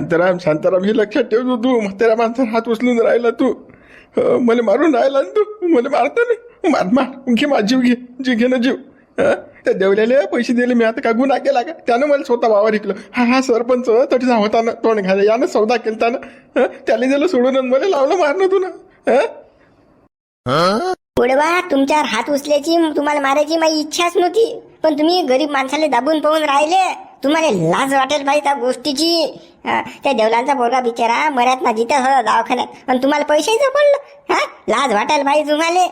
शांताराम शांताराम हे लक्षात ठेव तू म्हाताऱ्या माणसाला हात उचलून राहिला तू. मला मारून राहिला ना तू. मला मारतो ना मार मार. घे मा जीव घे. जीव घे ना जीव. त्या देवल्याला पैसे दिले मी आता का गुन्हा केला का? त्यानं मला स्वतः वावर ऐकलं हा हा सरपंच तटीचा होता ना तोंड घाला. यानं सौदा केलता ना त्याला दिलं सोडून मला लावलं मारणं तू ना. हं? बा तुमच्यावर हात उचल्याची तुम्हाला मारायची माझी इच्छाच नव्हती. पण तुम्ही गरीब माणसाला दाबून पाहून राहिले. तुम्हाला लाज वाटेल पाहिजे त्या गोष्टीची. हा, त्या देवलांचा पोरगा बिचारा मऱ्यात ना जिथं होता दवाखान्यात. पण तुम्हाला पैसेही पडलं हा लाज वाटायला पाहिजे तुम्हाला.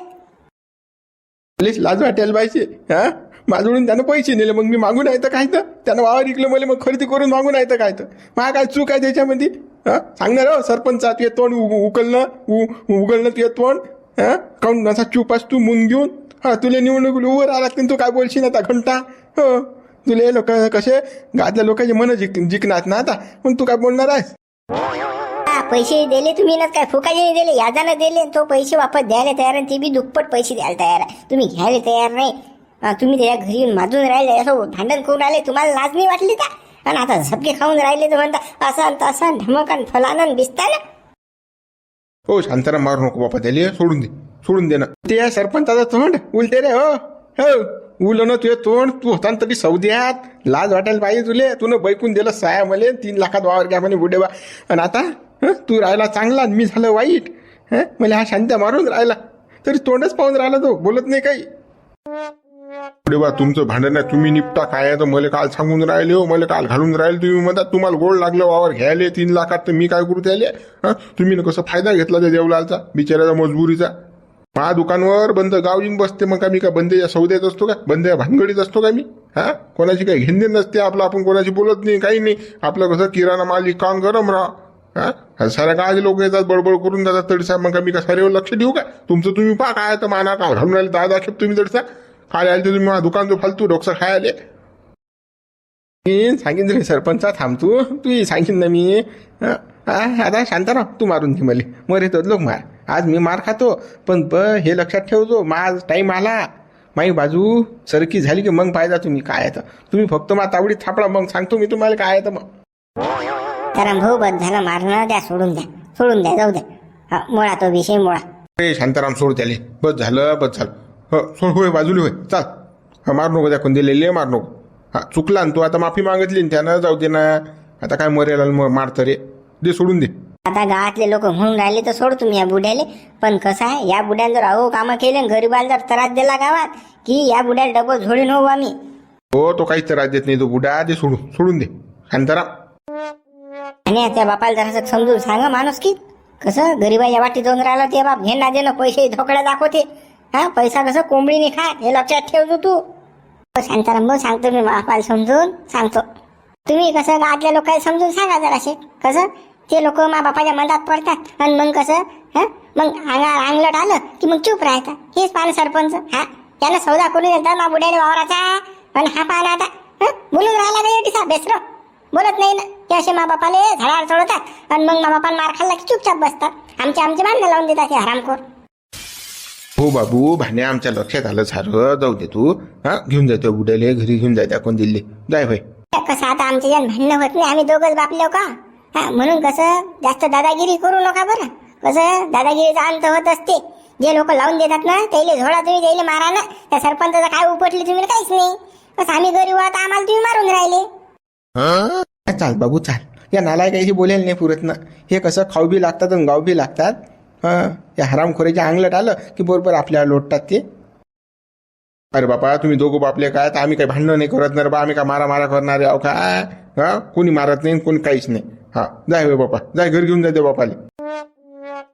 पोलीस लाज वाटायला पाहिजे हा माझ्याकडून त्यानं पैसे नेले मग मी मागून आहे तर काय तर? त्यानं वावर विकलं मला मग खरेदी करून मागून आहे तर काय तर? मला काय चूक आहे त्याच्यामध्ये? हा सांगणार हो सरपंचा तुझे तोंड उ- उकलणं उ- उगलणं तुझे तोंड. हा काऊन असा चूप तू मुन घेऊन? हा तुला निवडणूक उभं राहिला तू काय बोलशील आता घंटा? हो. तुले लोक कसे गातल्या लोकांचे मन जिक जिंकणार ना आता? मग तू काय बोलणार आहेस? हा, पैसे दिले तुम्ही ना काय फुकाचे नाही दिले याजानं दिले तो पैसे वापस द्यायला तयार आहे ते बी दुप्पट पैसे द्यायला तयार आहे. तुम्ही घ्यायला तयार नाही. हा, तुम्ही त्याच्या घरी येऊन माजून राहिले असं भांडण करून राहिले तुम्हाला लाज नाही वाटली का? आणि आता झपके खाऊन राहिले तर म्हणता असं तसं ढमकन फलानन बिस्तान हो शांताराम मारू नको बापा त्याला सोडून दे सोडून दे ना. ते आहे सरपंचाचं तोंड उलटे रे हो हो. उल ना तुझे तोंड तू होता ना तरी सौद्यात लाज वाटायला पाहिजे तुले. तू बैकून दिलं साया मले तीन लाखात वावर घ्या म्हणे बुडेबा आणि आता तू राहिला चांगला मी झालं वाईट. मला हा शांत्या मारून राहिला. तरी तोंडच पाहून राहिला तो बोलत नाही काही. बा तुमचं भांडण आहे तुम्ही निपटा काय आहे? तर मला काल सांगून राहिले हो मला काल घालून राहिले तुम्ही म्हणतात तुम्हाला गोड लागलं वावर घ्यायले तीन लाखात तर मी काय करू त्याले? तुम्ही कसं फायदा घेतला त्या देवलालचा बिचाऱ्याचा मजबुरीचा? माझ्या दुकानवर बंद गाव बसते मग का मी का बंदेच्या या सौद्यात असतो का? बंद या भानगडीत असतो का मी? हा? कोणाची काही घेणे नसते आपलं आपण कोणाशी बोलत नाही काही नाही. आपलं कसं किराणा माल काम गरम राहा. हा? साऱ्या गावाचे लोक येतात बडबड करून जातात तडसा मग का मी का साऱ्यावर लक्ष देऊ का? तुमचं तुम्ही पहा काय तर माना का घालून राहिले दहा दाखेप तुम्ही तडसा काय आले तर तुम्ही माझ्या दुकान फालतू डोकसा खायले मी सांगेन रे सरपंचा थांबतो तू. सांगेन ना मी. आता शांत राह तू मारून घे मला. मग येतो लोक मार. आज मी मार खातो पण ब हे लक्षात ठेवतो माझ टाईम आला. माई बाजू सरकी झाली की मग पाहिजा तुम्ही काय आहे तर. तुम्ही फक्त मा तावडीत थापडा मग सांगतो मी तुम्हाला काय आहे तर मग. तर भाऊ बद झालं मारणं द्या सोडून द्या. सोडून द्या जाऊ द्या हा मुळा तो विषय मुळा. ए शांताराम सोड त्याले. बस झालं बस झालं. हो सोड होय बाजूला होय. चाल. हा मार नको त्या कोणते मार नको. हा चुकला ना तू आता माफी मागितली ना त्यानं जाऊ दे ना. आता काय मरेल मग मारतं रे. दे सोडून दे. आता गावातले लोक म्हणून राहिले तर सोड तुम्ही या बुड्याले. पण कसं आहे या बुड्याने जर अहो कामं केले गरीबाला जर त्रास दिला गावात की या बुड्याला डबल झोडून होऊ आम्ही. हो तो काहीच त्रास देत नाही. तो बुडा दे सोडून सोडून दे. शांताराम आणि त्या बापाला जरासं समजून सांगा माणूस की कसं गरीबाच्या वाटी जाऊन राहिला ते बाप घेणं देणं पैसे धोकड्या दाखवते. हा पैसा कसं कोंबडीने खा हे लक्षात ठेवतो तू. हो, शांताराम भाऊ सांगतो मी बापाला समजून सांगतो. तुम्ही कसं गावातल्या लोकांना समजून सांगा जराशे कसं? ते लोक मा बापाच्या मधात पडतात आणि मग कसं हा? मग अंगा अंगलट आलं की मग चूप राहतात. हेच पान सरपंच हा? त्यानं सौदा करून येतात मा बुड्याने वावराचा पण हा पान आता हं? बोलून राहिला नाही टिसा बेसरो. बोलत नाही ना. ते असे मा बापाले झाडावर चढवतात आणि मग मा बापान मार खाल्ला की चुपचाप बसतात. आमचे आमचे भांडणं लावून देतात हे हरामखोर. हो बाबू भाणे आमच्या लक्षात आलं सारं. जाऊ दे तू. हा? घेऊन जातो बुड्याले घरी घेऊन जाय कोण दिल्ली. जाय होय कसं आता आमच्या यात भांडणं होत नाही आम्ही दोघंच बापलो का हा म्हणून कसं जास्त दादागिरी करू नका बरं. कसं दादागिरीचा अंत होत असते. जे लोक लावून देतात ना त्याला झोडा तुम्ही त्याला मारा ना त्या सरपंचाचं काय उपटले तुम्ही काहीच नाही. कसं आम्ही गरीब आहोत आम्हाला तुम्ही मारून राहिले. चाल बाबू चाल. या नालायकाशी बोलेल नाही पुरत ना. हे कसं खाऊ बी लागतात आणि गाव बी लागतात. हां या हरामखोरीच्या अंगलट आलं की बरोबर आपल्याला लोटतात ते. अरे बापा तुम्ही दोघं बापले काय तर आम्ही काही भांडणं नाही करत ना रे बा आम्ही काय मारा मारा करणारे अहो काय? हां कोणी मारत नाही कोणी काहीच नाही. हा जाय बापा जाय घरी घेऊन जाते बापाले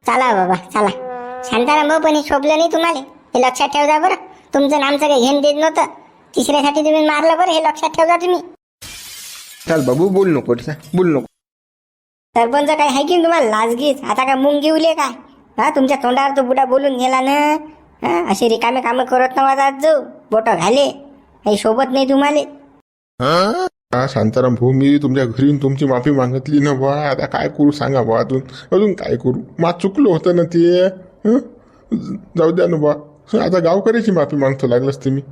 चला बाबा चला. शांताराम भाऊ पण हे शोभलं नाही तुम्हाला. हे लक्षात ठेवता बरं. तुमचं नामचं काही घेण देत नव्हतं. तिसऱ्यासाठी तुम्ही मारलं बरं हे लक्षात ठेवता तुम्ही. चाल बाबू बोल नको ठीक आहे? बोल नको. सरपंच काय आहे की तुम्हाला? लाजगीच आता काय मुंग घेऊले काय? हा तुमच्या तोंडावर तो बुडा बोलून गेला ना. हा असे रिकामे कामं करत नव्हता जाऊ. बोट घाले. काही शोभत नाही तुम्हाला. हा शांताराम भाऊ मी तुमच्या घरी येऊन तुमची माफी मागितली ना बा. आता काय करू सांगा बा अजून. अजून काय करू? मा चुकलो होतं ना ते. जाऊ द्या ना बा. आता गावकऱ्याची माफी मागतो लागलंच तुम्ही.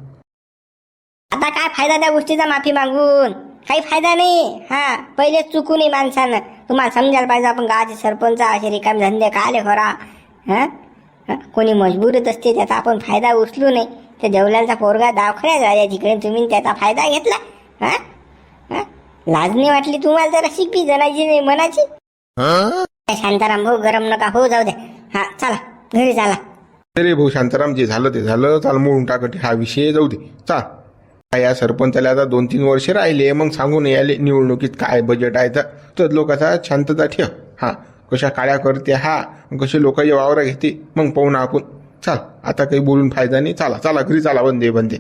आता काय फायदा त्या गोष्टीचा माफी मागून? काही फायदा नाही. हा पहिले चुकू नये माणसानं. तुम्हाला समजायला पाहिजे आपण गावाचे सरपंच असे रिकाम धंदे काले खरा हा? कोणी मजबूरच असते त्याचा आपण फायदा उचलू नये. तर देवलालचा पोरगा दवाखान्यात झाल्या तिकडे तुम्ही त्याचा फायदा घेतला. हा? लाज नाही वाटली तुम्हाला जरा शिकवी जनाची नाही मनाची? शांताराम भाऊ गरम नका. हो जाऊ द्या हा चला. घरी चला. अरे भाऊ शांताराम जे झालं ते झालं. चाल मोडून टाकट हा विषय जाऊ दे. चाल या सरपंचाला आता दोन तीन वर्ष राहिले. मग सांगून यायले निवडणुकीत काय बजेट आहे तर. लोकांचा शांतता ठेव. हा. कशा काळ्या करते हा. कसे लोकांचे वावर घेते. मग पाहू ना आपण. चाल. आता काही बोलून फायदा नाही. चला चला. घरी चला. बंदे बंदे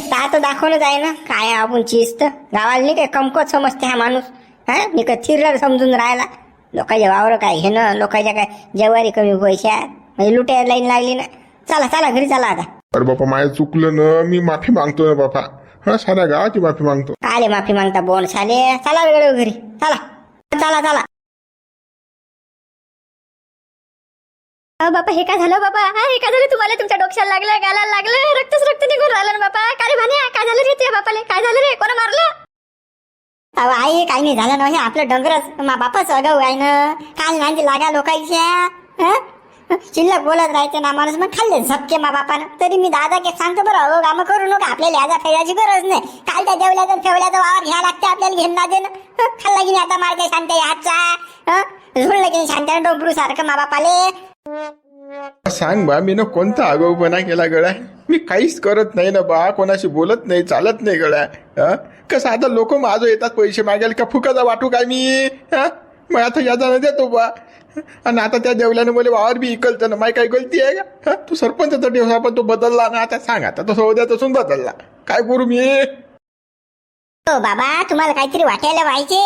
ता तर दाखवणच आहे ना काय आपण चीज तर गावाला नाही काय कमकत समजते हा माणूस? हा? मी का थिरर समजून राहिला? लोकांच्या वावर काय घेणं? लोकांच्या काय जेवारी कमी पैशात? म्हणजे लुटायला लाईन लागली ना? चला चला घरी चला आता. अरे बापा माझं चुकलं ना मी माफी मागतो ना बापा. हा साऱ्या गावाची माफी मागतो. आले माफी मागता बोन साले. चला वेळ घरी. चला. चला चला. अहो बापा हे काय झालं बाबा हा हे काय झालं? तुम्हाला तुमच्या डोक्याला लागलं गालाला लागलं रक्तच रक्त निघून राहिलं ना बापा. काय रे काय झालं रे तुझ्या बापाले? काय झालं रे? कोण मारलं? अहो आई काही नाही झालं ना हे आपलं डोंगरच मा बापाच अगाऊ आहे ना. काल नाही लागा लोकांच्या शिल्लक बोलत राहायचे ना माणूस मग खाल्ले झपके मा बापानं. तरी मी दादा के सांगतो बरं अहो कामं करू नका. आपल्याला याचा फेराची गरज नाही. काल त्या जेवल्याचा फेवल्याचा वावर घ्या लागते आपल्याला घेणं ना देणं. खाल्ला की नाही आता मारते शांत हातचा. झुळलं की नाही शांत्यानं डोंबरू सारखं मा बापाले? सांग बा मी ना कोणता आगाऊपणा केला गळ्या मी काहीच करत नाही ना बा कोणाशी बोलत नाही चालत नाही गळ्या कसं आता लोक माझं येतात पैसे मागेल का फुकाचा वाटू काय मी? मग आता याचा देतो बा. आणि आता त्या देवल्याने मला वावर बी इकलतं ना माय काय गलती आहे का? हं? तू सरपंचाचा देव पण तो बदलला ना आता सांग आता तो सौद्या तसून बदलला. काय करू मी? हो बाबा तुम्हाला काहीतरी वाटायला पाहिजे.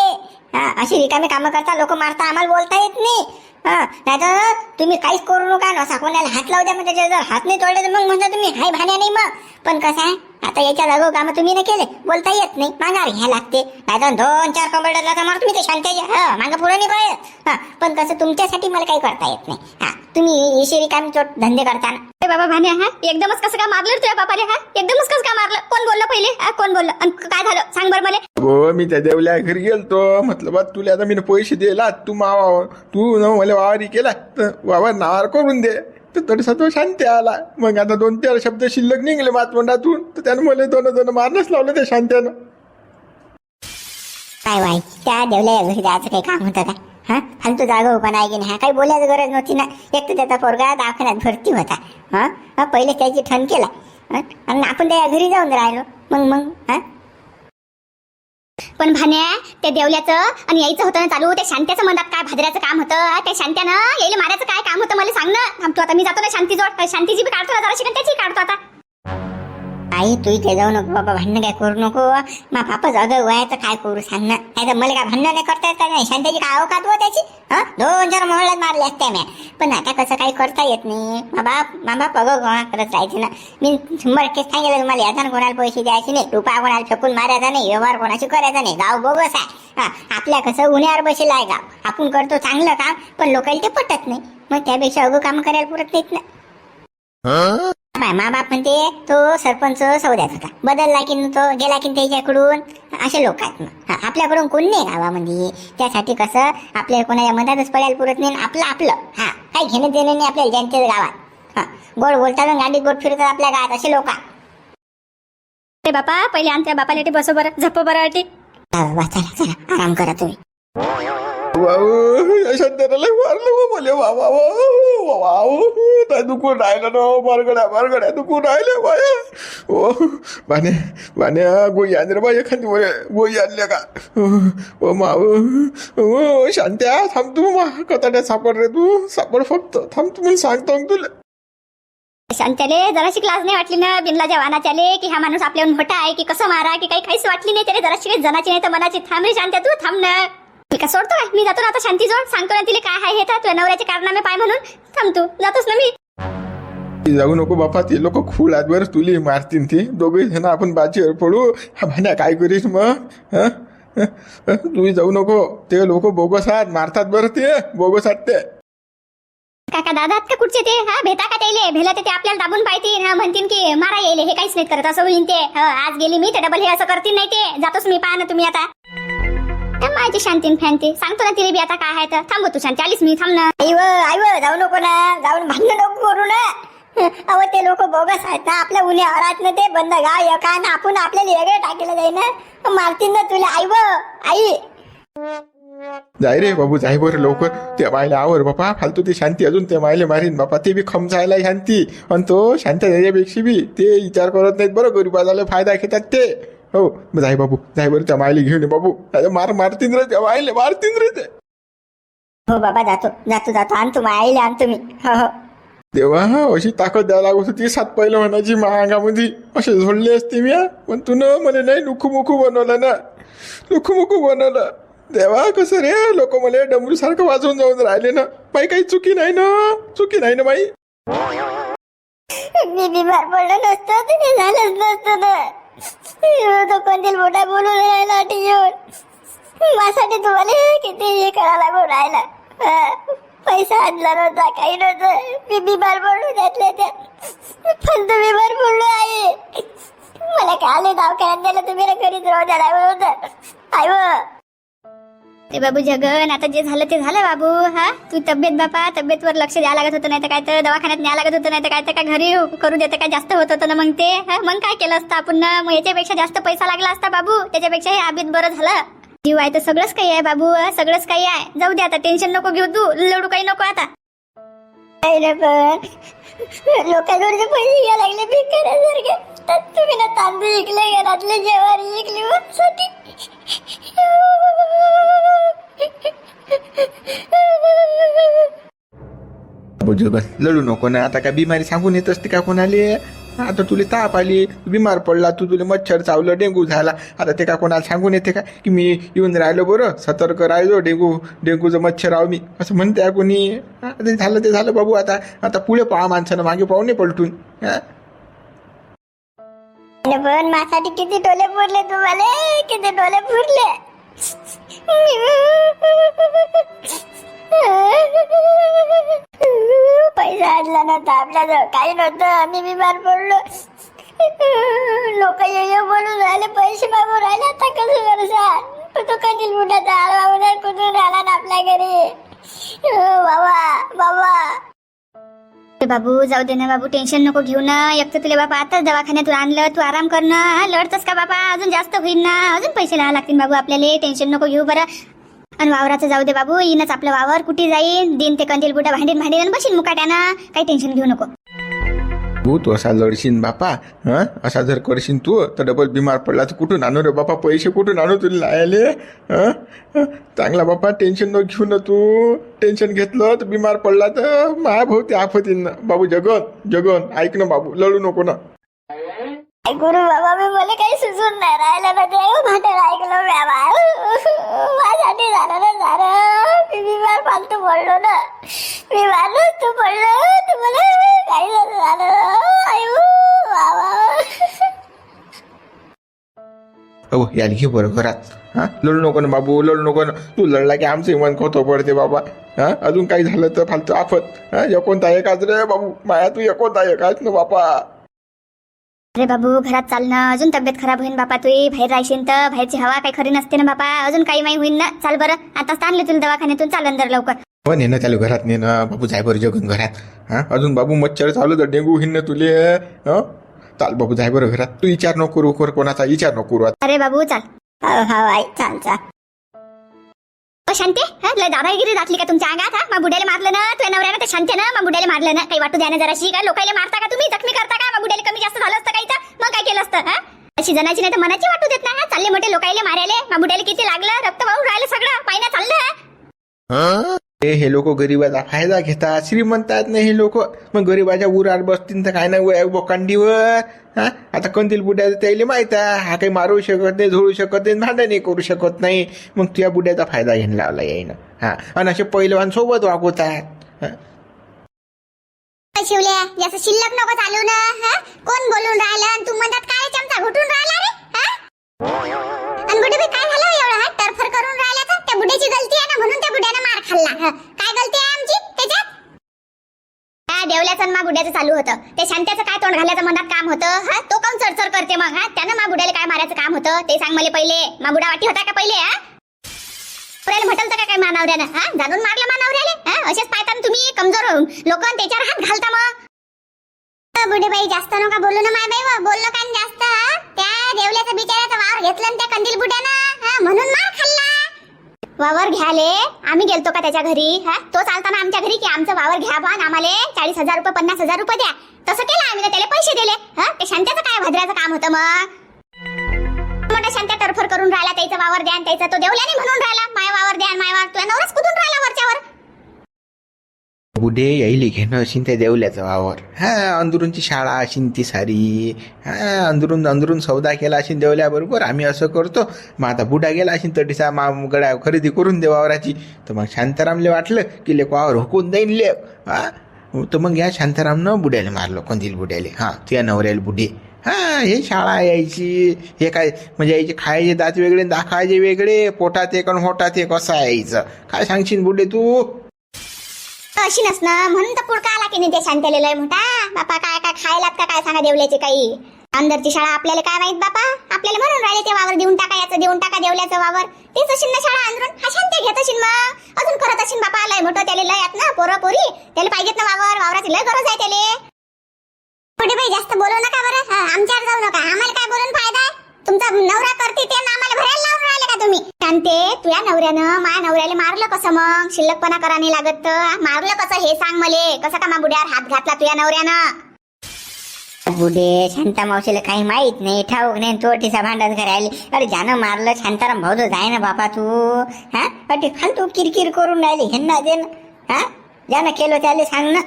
अशी रिकामी कामं करता लोक मारता आम्हाला बोलता येत नाही. हा नाहीतर तुम्ही काहीच करू नका नसा कोणाला हात लावू द्या म्हणजे मग त्याच्या जर हात नाही तोडले तर मग म्हणता तुम्ही हाय भाण्या नाही मग. पण कसं आहे आता याच्या जागो कामं तुम्ही नाही केले. बोलता येत नाही. माघार घ्या लागते. नाहीतर दोन चार कंबरला तर मार तुम्ही ते शांत हा मागं पुढे नाही पाहिजे हा पण कसं तुमच्यासाठी मला काही करता येत नाही. हा. तुम्ही इशी रिकामी चोट धंदे करताना. अरे बाबा भान्या हा? एकदमच कसं काय मारलं तुझ्या बापाले हा? एकदमच कसं काय मारलं? कोण बोललं पहिले? हा कोण बोललं? आणि काय झालं? सांग बरं मला. हो मी त्या देवल्या घरी गेलतो. म्हटलं बा तुला आता मी पैसे दिला तू मावा तू न मला वावरी केला तर वावर नावार करून दे. तर तो शांती आला. मग आता दोन चार शब्द शिल्लक निघले मातमंडातून तर त्यानं मला दोन दोन मारणंच लावलं त्या शांत्यानं. काय वाई त्या देवल्या घरी जायचं काही काम होतं काय? हा? फालतू जागा उभा नाही की नाही हा। काही बोलायची गरज नव्हती ना। एक तर त्याचा पोरगा दवाखान्यात भरती होता। हा? पहिले त्याची ठण केला आणि आपण त्या घरी जाऊन राहिलो मग मग। हा? पण भान्या त्या देवल्याचं आणि यायचं होतं ना चालू त्या शांत्याचं मनात काय भाजऱ्याचं काम होतं? त्या शांत्यानं यायला मारायचं काय काम होतं? मला सांग ना. थांबतो आता. मी जातो ना शांतीजवळ. शांतीची बी काढतो जरा शिकन त्याची काढतो आता. आई तू इथे जाऊ नको बाबा भांडणं काय करू नको. मा बापाच अगं वयाचं काय करू सांग ना नाही तर मला काय भांडणं नाही करता येत नाही? शांताची काय अवकात हो त्याची? हा? दोन चार मोहळ्यात मारले असते मी पण आता कसं काही करता येत नाही. मा बाप मा बाप अगं गोळा करत राहायचे ना. मी शंभर टक्के सांगितलं तुम्हाला याचा कोणाला पैसे द्यायचे नाही. रुपया कोणाला फेकून मारायचा नाही व्यवहार कोणाशी करायचा नाही. गाव बोगस आहे. हा? आपल्या कसं उन्हावर बसेल आहे गाव. आपण करतो चांगलं काम पण लोकांना ते पटत नाही. मग त्यापेक्षा अगं काम करायला पुरत नाहीत ना. बाय मा बाप म्हणते तो सरपंच सौद्यात होता. बदलला की तो गेला की त्याच्याकडून. असे लोक आहेत मग. हा, आपल्याकडून कोण नाही गावामध्ये. त्यासाठी कसं आपल्याला कोणाच्या मधातच पडायला पुरत नाही आपलं आपलं. हा काही घेणं देणं नाही आपल्याला जनतेच्या गावात. हा गोड बोलतात गाडीत गोड फिरतात आपल्या गावात असे लोक अरे बापा पहिले आमच्या बापाला ते बसो बरं झप्प बरं चला चला. आराम करा तुम्ही. वाव या शांत्याला लय मारलं हो मला वा वा वा दुखून राहिलं ना बरगड्या बरगड्या दुखून राहिले बाया ओ बाने बान्या गोई आण बाई एखादी वर गोई आणल्या का? ओ माव ओ शांत्या थांब तू मा कताड्या सापड रे तू सापड फक्त. थांब तू मी सांगतो तुला. शांत्याले जराशी क्लास नाही वाटली ना बिनला वानाच्याले की हा माणूस आपल्याहून मोठा आहे की कसं मारा की काही काहीच वाटली नाही त्याला जराशी काही जनाची नाही तर मनाची. थांब रे शांत्या तू थांब ना. मी का सोडतो काय मी जातो ना आता शांतीजवळ. सांगतो ना तिला काय आहे हे तर. तुझ्या नवऱ्याचे कारनामे पाय म्हणून. थांब तू. जातोस ना मी. जाऊ नको बापा ते लोक खूळ बरं. तुले मारतीन ते. दोघे जण आपण बाजीवर पडू. हा भाण्या काय करीस मग? हं? हं? तुम्ही जाऊ नको. ते लोक बोगस आहात. मारतात बरं ते. बोगस आहात ते. काका दादा आहेत का कुठचे ते हा? भेटा का त्याले? भेला तर ते आपल्याला दाबून पाहतील. हा म्हणतील की मारा येईल हे काहीच नाही करत. असं होईल ते. ह, आज गेली मी तर डबल हे असं करतील नाही ते. जातोच मी पहा ना तुम्ही आता. माझी शांतीन फॅनती सांगतो ना तिने बी आता काय आहे तर. थांबव तू शांती आलीस मी थांब ना. आई व आई व जाऊ नको ना. जाऊन भांडण नको करू ना. अहो ते लोक बोगस आहेत ना. आपल्या उन्हे हरात ना ते बंद गाव एक ना. आपण आपल्याला वेगळं टाकेलं जाईल ना. मारतील ना तुला. आई व आई. जाय रे बाबू जाय बरं लवकर. त्या मायला आवर बापा. फालतू ती शांती अजून त्या मायले मारीन बापा. ते बी खमचायला शांती. आणि तो शांत त्याच्यापेक्षा बी ते विचार करत नाहीत. बरं गरीबाला फायदा घेतात ते. हो जाय बाबू जाय बरं त्या मायले घेऊन ये बाबू नाहीतर मार मारतीन रे त्या मायले मारतीन रे ते. हो बाबा जातो जातो जातो. आणतो मग आईला आणतो मी. हो हो. तेव्हा हा अशी ताकद द्यायला लागत होती सात पहिलं म्हणायची महागामध्ये असे झोडले असते मी हा. पण तू न म्हणे नाही लुखू मुखू बनवलं ना. लुखू मुखू बनवलं. देवा कसं रे लोक मला डमरू सारखं वाजवून जाऊन राहिले ना. बाई काही चुकी नाही ना? चुकी नाही ना बाई? मी बिमार पडलो नसतो तर हे झालंच नसतं ना. तो कोणतील मोठा बोलून राहिला अटी येऊन माझ्यासाठी तुम्हाला किती हे करायला लागून राहिला पैसा आणला नव्हता काही नव्हतं. मी बिमार पडलो त्यातल्या त्यात पण तुम्ही बिमार पडलो आहे. मला काल दवाखान्यात नेलं तुम्ही रे घरीच राहू द्या होतं आई ते बाबू जगन आता जे झालं ते झालं बाबू हा? तू तब्येत बापा तब्येतवर लक्ष द्यावं लागत होतं नाही तर काय तर दवाखान्यात न्याय लागत होतं नाही तर काय तर काय घरी करू देतं काय जास्त होत होतं ना मग ते हा, मग काय केलं असतं आपण ना? मग याच्यापेक्षा जास्त पैसा लागला असता बाबू त्याच्यापेक्षा हे आबीत बरं झालं. जीव आहे तर सगळंच काही आहे बाबू हा, सगळंच काही आहे. जाऊ दे आता टेन्शन नको घेऊ तू लडू काही नको आता. नाही पण पैसे घ्या लागले तर तुम्ही ना तांदूळ इकले घरातले जेवण इकले साठी बाबू लढू नको ना. आता काय बिमारी सांगून येत असते का कोणाले? आता तुला ताप आली बिमार पडला तू तुला मच्छर चावलं डेंगू झाला. आता ते का कोणाला सांगून येते का? की मी येऊन राहिलो बरं सतर्क राहिलो डेंगू डेंगूचं मच्छर आव मी. असं म्हणते कोणी. ते झालं ते झालं बाबू आता आता पुढे पहा माणसानं मागे पाहुणे पलटून. पण माझ्यासाठी किती टोले पुरले तुम्हाला? किती टोले पुरले पैसा आणला नव्हता आपल्याजवळ काही नव्हतं. मी बिमार पडलो. लोक ये बोलून राहिले पैसे मागून राहिले. आता कसं करसा तो कधी मोठा आला कुठून राहणार ना आपल्या घरी? बाबा बाबा. ते बाबू जाऊ दे ना बाबू टेन्शन नको घेऊ ना. एक तर तुला बाबा आताच दवाखान्यातून आणलं तू आराम कर ना. लढतस का बाबा? अजून जास्त होईल ना. अजून पैसे लावा लागतील बाबू आपल्याला. टेन्शन नको घेऊ बरं. आणि वावराचं जाऊ दे बाबू. येईनच आपलं वावर कुठे जाईन? दिन ते कंदील बुटा भांडीन भांडीन. आणि बशीन मुकाट्यानं. काही टेन्शन घेऊ नको. तू तू असा लढशीन बापा हा असा जर करशील तू तर डबल बिमार पडला तर कुठून आणू रे बापा पैसे कुठून आणू तुला लायले हां चांगला बापा टेन्शन न घेऊ ना तू टेन्शन घेतलं तर बिमार पडला तर माया भाऊ ते आफत येईन ना बाबू जगन जगन ऐक ना बाबू लढू नको ना गुरु बाबा मी मला काही सुचून नाही राहिलं ना ते. हो, भांडण ऐकलं मी बाबा हो, हो, माझ्यासाठी झालं ना झालं. मी बिमार फालतू पडलो ना. मी मारलं तू पडलो तुम्हाला काही झालं. झालं आयु बाबा. अहो याला घे बरं घरात. हां? लढू नको ना बाबू लढू नको ना. तू लढला की आमचं मन खोतो पडते बाबा. हां? अजून काही झालं तर फालतू आफत. हां? एकोणता एकाच रे बाबू. माया तू एकोणता एकाच ना बापा. अरे बाबू घरात चाल ना अजून तब्येत खराब होईन बापा तू बाहेर राहशील तर बाहेरची हवा काही खरी नसते ना बापा अजून काही माही होईन ना चाल बरं आताच आणले तुला दवाखान्यातून चाल अंदर लवकर. हो नेणं त्याला घरात नेणं बाबू जाय बरं जगन घरात. हा अजून बाबू मच्छर चावलं तर डेंगू हिन तुले हं? चाल बाबू जाय बरं घरात. तू विचार नको करू कोणाचा विचार नको करू आता. अरे बाबू चाल. हो हो आई चाल चाल. शांते? हा? लय दादागिरी दाखली का तुमच्या अंगात हा? मग बुड्याला मारलं ना तुझ्या नवऱ्यानं ते शांते ना? मग बुड्याला मारलं ना? काही वाटू द्या ना जराशी का लोकायला मारता का तुम्ही? जखमी करता का? मग बुड्याला कमी जास्त झालं असतं काही तर मग काय केलं असतं हा? अशी जनाची नाही तर मनाची वाटू देत ना चालले मोठे लोकायले मारायले. मग बुड्याला किती लागलं? रक्त वाहून राहिलं सगळं. पाहिजे चाललं हे लोक गरीबाचा फायदा घेतात. श्रीमंत आहेत ना हे लोक. मग गरीबाच्या उरात बसतील तर काय नाही बोकांडीवर. हा? आता कंदील बुड्याचं त्याला माहीत आहे. हा काही मारू शकत नाही झोळू शकत नाही भांडणही करू शकत नाही. मग तुझ्या बुड्याचा फायदा घेऊन लावला येईन हा. आणि असे पहिलवान सोबत वागवतात. हा? शिवल्या याचं शिल्लक नको चालू ना. कोण बोलून राहिलं? आणि तू म्हणतात काय चमचा घुटून राहिला रे? हा? आणि बुडे काय झालं एवढं? हात टरफर करून राहिला त्या बुड्याची गलती आहे ना म्हणून त्या बुड्यानं मार खाल्ला काय गलती आहे आमची? त्याच्यात? पण मा गुड्याचं चालू होतं. ते शांत्याचं काय तोंड घालायचं मनात काम होतं? हा तो काऊन चरचर करते मग हा? त्यानं मा गुड्याला काय मारायचं काम होतं? ते सांग मला पहिले. मा गुडा वाटी होता का पहिले हा? पुऱ्याला म्हटलं तर काय मानावऱ्यानं हा? जाणून मारलं मानावऱ्याले हा? असेच पाहता तुम्ही कमजोर होऊन. लोक त्याच्यावर हात घालता मग. बुढे बाई जास्त नका बोलू ना माय बाई. बोललो काय जास्त हा? त्या देवल्याचा बिचाऱ्याचा वावर घेतला ना त्या कंदील बुड्यानं. हा, म्हणून मार खाल्ला. वावर घ्याले आम्ही गेलतो का त्याच्या घरी? हा? तो चालताना आमच्या घरी की आमचं वावर घ्या बा आम्हाला चाळीस हजार रुपये पन्नास हजार रुपये द्या. तसं केलं आम्ही तर त्याला पैसे दिले. हा? ते शांत्याचं काय भद्राचं काम होतं मग? मोठा शांत्या तरफर करून राहिला त्याचा वावर द्या त्याचा तो देवल्याने म्हणून राहिला माय वावर द्या माय वावर. तुला नवरच कुठून राहिला वरच्यावर? बुढे यायले घेणं अशीन त्या देवल्याचं वावर हा अंदरूनची शाळा अशीन ती सारी. हा अंदरून अंदरून सौदा केला अशीन देवल्याबरोबर. आम्ही असं करतो. मग आता बुढा गेला असेल तटीसा मा गड्या खरेदी करून दे वावराची. तर मग शांतारामले वाटलं की लेक वावर हुकून देईन ले हा? तर मग या शांतारामनं बुड्याला मारलं कोणतील बुड्याले. हा तुझ्या नवऱ्याला बुढे हा हे शाळा यायची. हे काय म्हणजे यायचे खायचे दात वेगळे दाखायचे वेगळे पोटात एक आणि होटात एक असं यायचं. काय सांगशील बुढे तू? अशी नसणं म्हणून तर पुडका आला की नाही ते शांतले लय मोठा. बापा काय काय खायला का काय सांगा देवल्याचे काही? अंदरची शाळा आपल्याला काय माहीत बापा? आपल्याला म्हणून राहिले ते वावर देऊन टाका याचं देऊन टाका देवल्याचं वावर. तेच असेल ना शाळा अंदरून. हा शांत घेत असेल मग. अजून करत असेल बापा लय मोठं त्याला लय आहेत ना पोरं पोरी. त्याला पाहिजेत ना वावर. वावराची लय गरज आहे त्याले. पुढे बाई जास्त बोलू नका बरं. आमच्यावर जाऊ नका. आम्हाला काय बोलून फायदा आहे? तुमचा नवरा करते ते आम्हाला भरायला तुम्ही. शांते तुझ्या नवऱ्यानं माया नवऱ्याला मारलं कसं मग? शिल्लकपणा करा नाही लागत तर. मारलं कसं? हे सांग मले. कसं का बुड्यावर हात घातला तुझ्या नवऱ्यानं? बुडे शांता मावशीला काही माहीत नाही. ठाऊक नाही तो तिचा भांडण करायला. अरे ज्यानं मारलं शांताराम भाऊ जाय ना बापा तू. हा? अरे फालतू किरकिर करून राहिली. हेन्ना दे ना. हा? ज्यानं केलं त्याला सांग ना.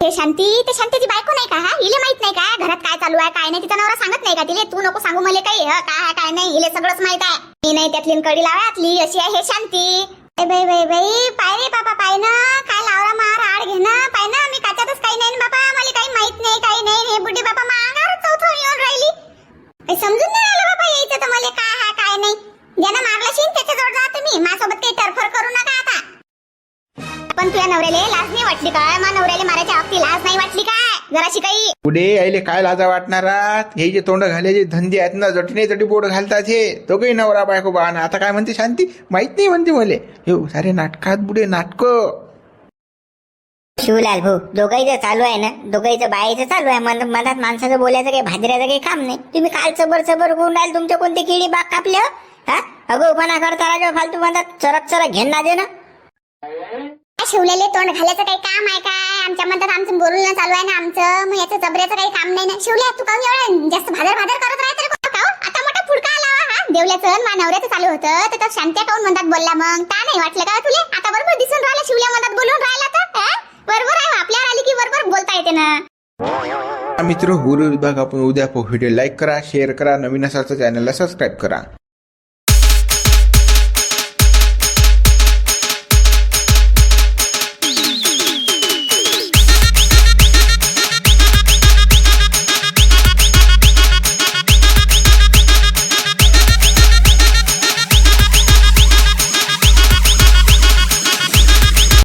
ते शांती ते शांतीची बायको नाही का? हा इले माहीत नाही का? घरात काय चालू आहे काय नाही? तिचा नवरा सांगत नाही का तिले? तू नको सांगू मला काही. काय काय नाही? इले सगळंच माहीत आहे. मी नाही त्यातली न कडी लावातली अशी आहे हे शांती. ए बाई बाई बाई पाय रे बाबा पाय ना. काय लावला मार आड घे ना. पाय ना मी काचातच काही नाही बाबा. मला काही माहीत नाही काही नाही. हे बुड्ढी बाबा मागावर चौथं येऊन राहिली. काही समजून नाही आलं बाबा यायचं तर मला काय हा काय नाही. ज्यानं मारलं शिन त्याच्याजवळ जा तुम्ही. माझ्यासोबत काही टरफर करू नका. पण तुझ्या नवऱ्याला लाज नाही वाटली काय मा नवऱ्याला मारायच्या बाबतीत लाज नाही वाटली काय जराशी काही. पुढे यायले काय लाजा वाटणारात? हे जे तोंड घालायचे धंदे आहेत ना जटणे जटी बोट घालतात हे. तो काही नवरा बायको बा आता काय म्हणते शांती? माहीत नाही म्हणते मले. हे सारे नाटकात बुडे नाटक. शिवलाल भाऊ दोघाईचं चालू आहे ना? दोघाईचं बायाचं चालू आहे. मध- मधात माणसाचं बोलायचं काही भाजऱ्याचं काही काम नाही. तुम्ही काल चबर चबर करून राहिले तुमच्या कोणते किडी बाग कापले हो? हा अगोपणा करता राजा फालतू मधात चरक चरक घेण ना दे ना काय शिवलेले तोंड घालायचं काही काम आहे काय? आमच्या म्हणतात आमचं बोलणं चालू आहे ना आमचं. मग याचं जबऱ्याचं काही काम नाही ना. शिवल्या तू काऊन एवढं जास्त भादर भादर करत राहते आता मोठा फुडका आला हा देवल्याचं मा नवऱ्याचं चालू होतं. तर तो शांत्या काऊन म्हणतात बोलला मग? ता नाही वाटलं का तुले? आता बरोबर दिसून राहिला शिवल्या म्हणतात बोलून राहिला तर बरोबर आहे आपल्यावर आली की बरोबर बोलता येते ना. मित्र गुरु विभाग आपण उद्या व्हिडिओ लाईक करा शेअर करा. नवीन असाचं चॅनलला सबस्क्राईब करा.